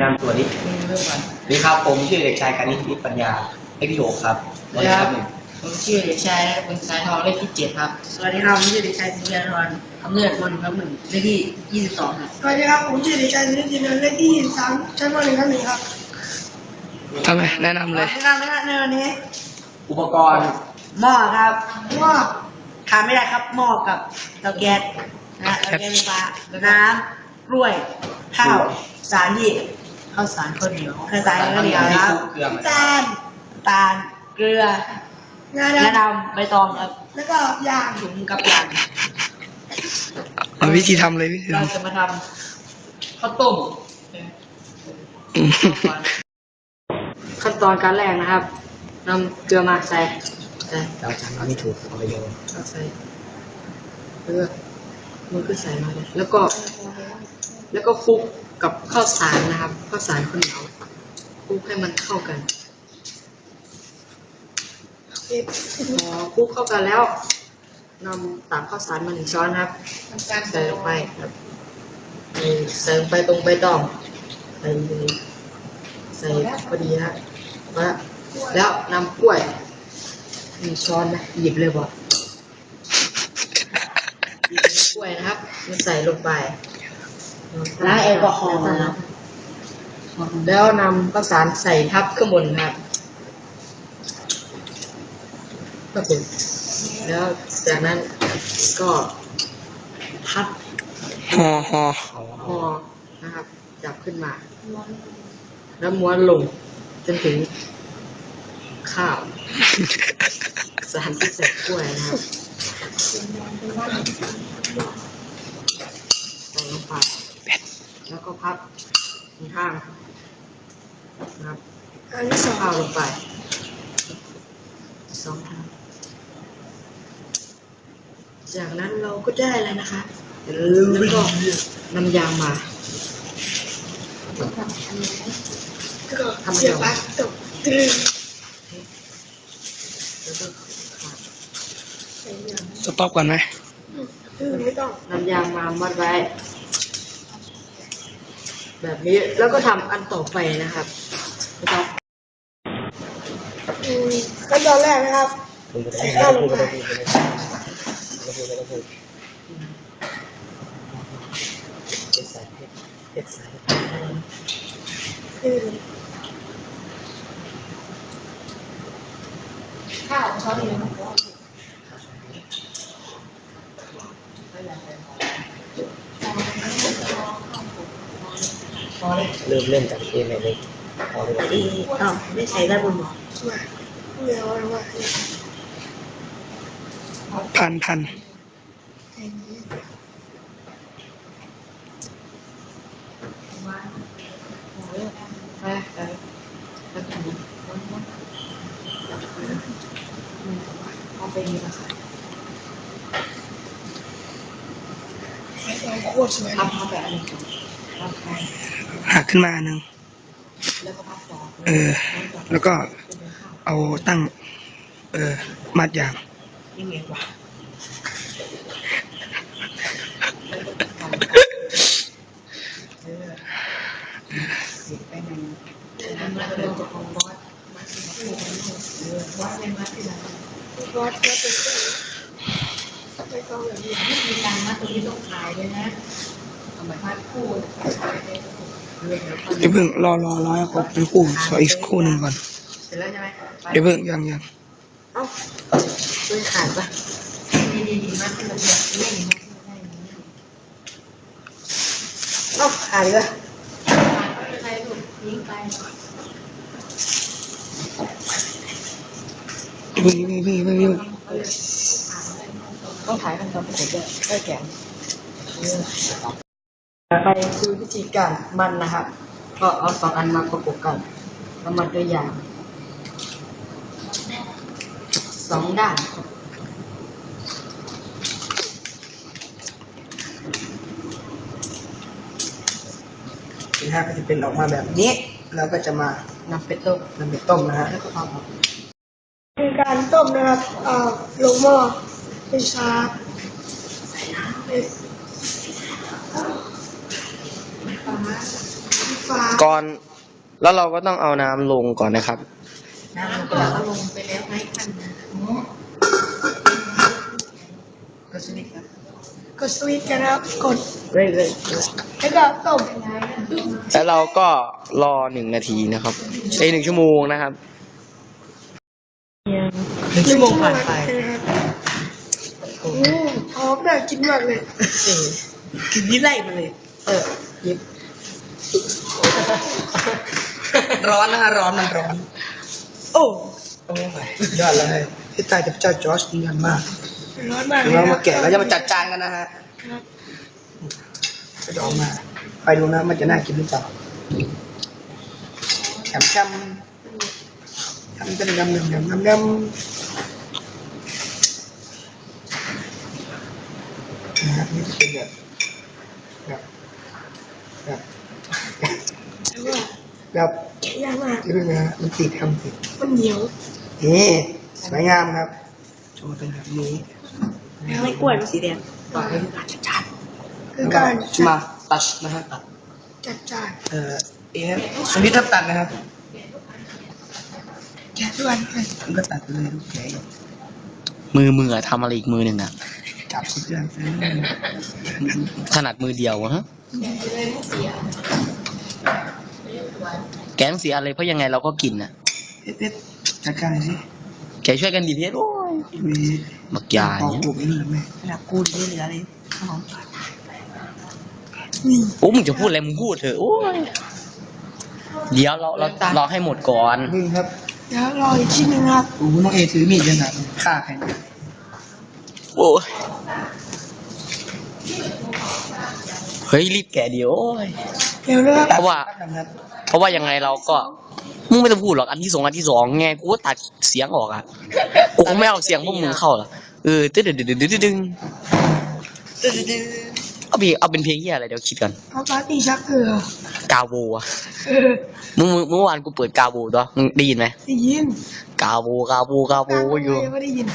แนะนำตัวนิดเริ่มก่อนนี่ครับผมชื่อเด็กชายกานิทิพย์ปัญญาเลขที่หกครับสวัสดีครับ ผมชื่อเด็กชายคุณสายทองเลขที่เจ็ดครับ สวัสดีครับผมชื่อเด็กชายธีรทรคำเลือดคนครับหนึ่งเลขที่ยี่สิบสองครับ สวัสดีครับผมชื่อเด็กชายนิตินันท์เลขที่สามชั้นมหนึ่งครับหนึ่งครับทำไมแนะนำเลย แนะนำนะครับในวันนี้ อุปกรณ์ หม้อครับว่าขาดไม่ได้ครับหม้อกับเตาแก๊สนะฮะเตาแก๊สไฟฟ้าน้ำกล้วย ข้าว สารที่ ข้าวสารข้าวเหนียวข้าวสารข้าวเหนียวที่ครับคลุกเครื่องน้ำตาลน้ำตาลเกลืองาและดำดำใบตองครับ แล้วก็ยางถุงกับยางเอาวิธีทำเลยวิธีเราทำจะมาทำข้าวต้มอืมขั้นตอนการแรกนะครับนำเกลือมาใส่ใส่เราจำเอาไม่ถูกเอาไปโยนเอาใส่เกลือ มันก็ใส่มาเลยแล้วก็ แล้วก็คลุกกับข้าวสารนะครับข้าวสารข้าวเหนียวคลุกให้มันเข้ากันพอคลุกเข้ากันแล้วนำตักข้าวสารมาหนึ่งช้อนครับใส่ลงไปครับใส่ลงไปตรงใบตองใส่ใส่พอดีนะแล้วแล้วนำกล้วยหนึ่งช้อนนะหยิบเลยบ่หยิบก ล้วยนะครับมาใส่ลงไปล้างแอลกอฮอล์นะครับ แล้วนำข้าวสารใส่ทับข้างบนครับก็เป็นแล้วจากนั้นก็พับห่อห่อพอนะครับ จับขึ้นมา แล้วม้วนลงจนถึงข้าว สารที่ใส่กล้วยนะครับ ใส่ลงไปแล้วก็พับข้างนะครับอันที่สองข้าลงไปสองทางจากนั้นเราก็ได้แล้วนะคะแล้วก็นำยางมาแล้วก็เสียบปลั๊กตกตรึง แล้วก็ขาด ใส่ยางสต็อปก่อนไหมตรึงไม่ต้องนำยางมามัดไว้ แบบนี้แล้วก็ทำอันต่อไปนะครับนะครับอืมขั้นตอนแรกนะครับคุณก็ได้ไม่ต้องพูดก็ต้องพูดก็ได้ไม่ต้องพูดก็ต้องพูดเจ็ดสายเจ็ดสาย อืม ข้าวเขาดีนะ เริ่มเล่นจากเกมไหนเลยพอเลยอ้าวไม่ใส่ได้บนหมอช่วยเดี๋ยวเอาไว้พันพันไปไปแล้วก็เอาไปนี่นะคะเอาโคตรสวยพับพับแบบอันนี้ก่อนพับไป หักขึ้นมาหนึ่งเออ แล้วก็เอาตั้ง เออ มัดยางยิ่งเร็วกว่าเออเสียบไปหนึ่งแล้วมันเริ่มจะของบอสมาสิเออบอสเป็นมัดที่ไหนวัดวัดเป็นตัวไม่ต้องแบบนี้มีการมัดตรงนี้ต้องขายด้วยนะ เอามาพัดคู่ขายได้เรื่องเดี๋ยวก่อนเดี๋ยวเพิ่งรอรอรอให้ครบเป็นคู่ขออีกคู่หนึ่งก่อน เสร็จแล้วใช่ไหมไปเดี๋ยวเพิ่งยังยังเอ้าช่วยขาดปะนี่ดีดีมากที่มันแบบเล่นมากที่มันได้อย่างนี้เอ้าขาดดีกว่าขาดไม่เป็นไรลูกทิ้งไปเดี๋ยวเพิ่งเพิ่งเพิ่งเพิ่งเพิ่งต้องถ่ายขั้นตอนประกบด้วยได้แก นไปคือวิธีการมันนะครับ ก็เอาสองอันมาประกบกันแล้วมันด้วยยางสองด้านครับทีห้าก็จะเป็นออกมาแบบนี้แล้วก็จะมานำไปต้มนำไปต้มนะฮะแล้วก็เอาออกคือการต้มนะครับเอ่อลงหม้อให้ช้าใส่น้ำไป ฟ้า ก่อนแล้วเราก็ต้องเอาน้ำลงก่อนนะครับ น้ำก็เอาลงไปแล้วให้ขั้นก็สนิทครับกดสวิตช์กันนะครับกดเรื่อยแล้วก็ต้มแล้วเราก็รอหนึ่งนาทีนะครับเอ้ยหนึ่งชั่วโมงนะครับๆหนึ่งชั่วโมงผ่านไปโอ้หอมน่ากินมากเลยเออกินนี่ไล่มาเลย เออหยิบ ร้อนนะฮะร้อนมันร้อน โอ้โอ้ยยอดเลยพี่ตายกับเจ้าจอร์จดีกันมากร้อนมากเลเดี๋ยยวเรานะมาแกะแล้วจะมาจัดจานกันนะฮะครับจะออกมา ไปดูนะมันจะน่ากินหรือเปล่าแฉมแฉมทำเป็นยำยำยำยำยำนะครับนี่จะเป็นแบบแบบแบบ แล้วก็แบบแกะยากมากนี่นะฮะมันติดทำติดมันเหนียวนี่สวยงามครับโชว์เป็นแบบนี้ไม่กล้วยสีแดงต่อไปการจัดจานคือการมาตัดนะฮะตัดจัดจานเอ่อเอ๊ะสวิตช์ทับตัดนะครับแกะทุกวันเลยมันก็ตัดไปเลยลูกแกะมือมืออะทำอะไรอีกมือหนึ่งอะจับสุดยอดเลยถนัดมือเดียวอะฮะ แกงเสียอะไรเพราะยังไงเราก็กินอะเพชรเพชรจัดการหน่อยสิแกช่วยกันดีเพชรโอ้ยมีบักยาปอกเนี่ยกลุ่มนี่ไหมขนาดกูดีเหลือเลยข้าวหอมโอ้มึงจะพูดอะไรมึงพูดเถอะโอ้ยเดี๋ยวเราเรารอให้หมดก่อน มึงครับเดี๋ยวรออีกชิ้นหนึงครับ โอ้โหน้องเอถือมีดยังไงฆ่าใครเนี่ยโอ้ย เฮ้ยรีบแกะเดี๋ยวโอ้ยเดี๋ยวนะครับเพราะว่าตัดครับเพราะว่ายังไงเราก็มึงไม่ต้องพูดหรอกอันที่สองอันที่สองไงกูก็ตัดเสียงออกอะกูก็ไม่เอาเสียงพวกมึงเข้าหรอกเออตึ๊ดดึ๊ดดึ๊ดดึ๊ดดึ๊ดเอาเพลงเอาเป็นเพลงเหียอะไรเดี๋ยวคิดกันเอาปาร์ตี้ชักเกลือกาโวอะเออมึงมึงเมื่อวานกูเปิดกาโวตัวมึงได้ยินไหมได้ยินกาโวกาโวกาโวอยู่ยังไม่ได้ยิน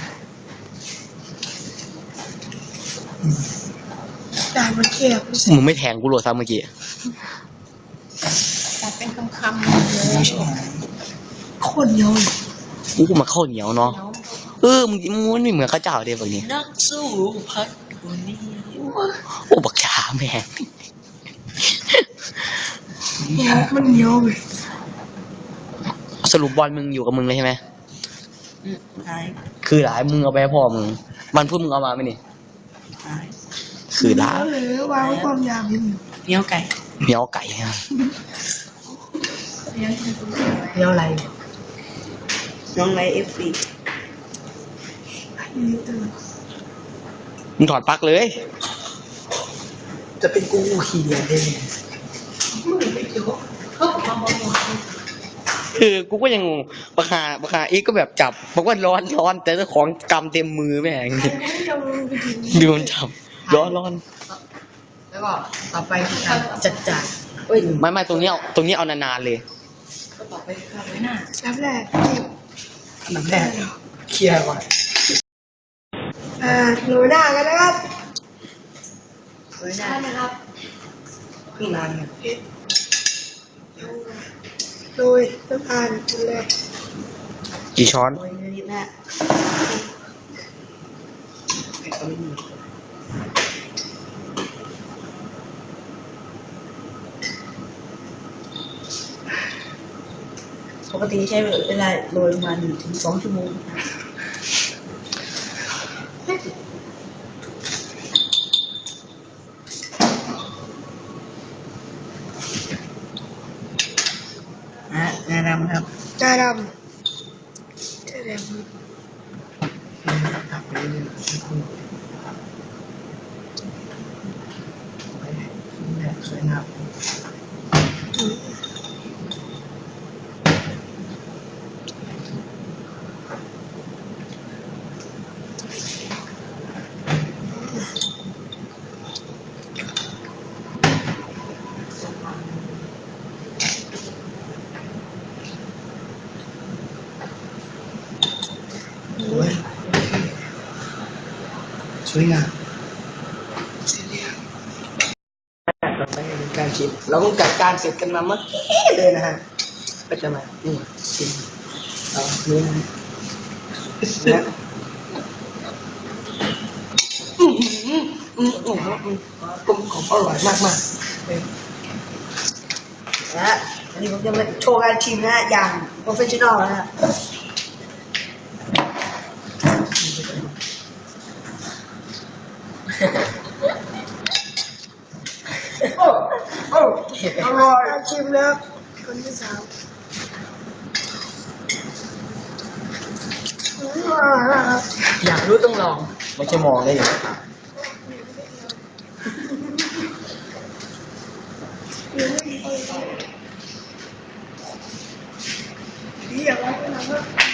จานมันแคบมึงไม่แทงกูโหลดซ้ำเมื่อกี้ตัดเป็นคำๆเลยโคตรเหนียวเลยกูก็มาเข้าวเหนียวเนาะเออมึงมึงมันไม่เหมือนข้าวเจ้าเดียวแบบนี้ นักสู้พักคนนี้โอ้บักชาแม่งมันเหนียวเลยสรุปบอลมึงอยู่กับมึงเลยใช่ไหม อืมหายคือหลายมึงเอาไปให้พ่อมึง มันพูดมึงเอามาไหมนี่หาย คือหลายเหนียวเลยวางไว้ความยาวนิดหนึงเหนียวไก่เหนียวไก่ฮะเหนียวอะไรน้องไรเอฟซีนิดหนึงมึงถอดปลั๊กเลย จะเป็นกูขี่เดียดเองคือกูก็ยังงงปากคาปากคาอีกก็แบบจับบอกว่าร้อนร้อนแต่เจ้าของกำเต็มมือแม่งไม่ยังไปถึงดูมันจับ ร้อนร้อนแล้วก็ต่อไปคือการจัดจานเอ้ยไม่ไม่ตรงนี้เอาตรงนี้เอานานๆเลย ก็ต่อไปคือการไว้หน้าน้ำแรกอันดับแรกเคลียร์ก่อนอ่าโรยหน้ากันนะครับไว้หน้าได้นะครับเพิ่งนานเนี่ยโรยน้ำตาลคนแรกกี่ช้อนโรยนิดๆน ปกติใช้เวลาโรยประมาณหนึ่งถึงสองชั่วโมงนะฮะแนะนำครับจาดำจาดำ ตัดไปเรื่อยๆแบบสวยงาม สวยสวยงามต่อไปเป็นการฉีดชิมเราต้องจัดการเสร็จกันมาเมื่อกี้เลยนะฮะก็จะมานี่ชิมเอาเนื้อนะอืมอืมอืมอืมอืมกลมกล่อมอร่อยมากมากนะฮะอันนี้ผมจะมาโชว์การชิมนะฮะอย่างโปรเฟชชั่นอลนะฮะ โอ้โอ้อร่อยการชิมแล้วคนที่ สามอืมอร่อยมากครับอยากรู้ต้องลอง ไม่ใช่มองได้ยังนี่อย่างไรก็ทำ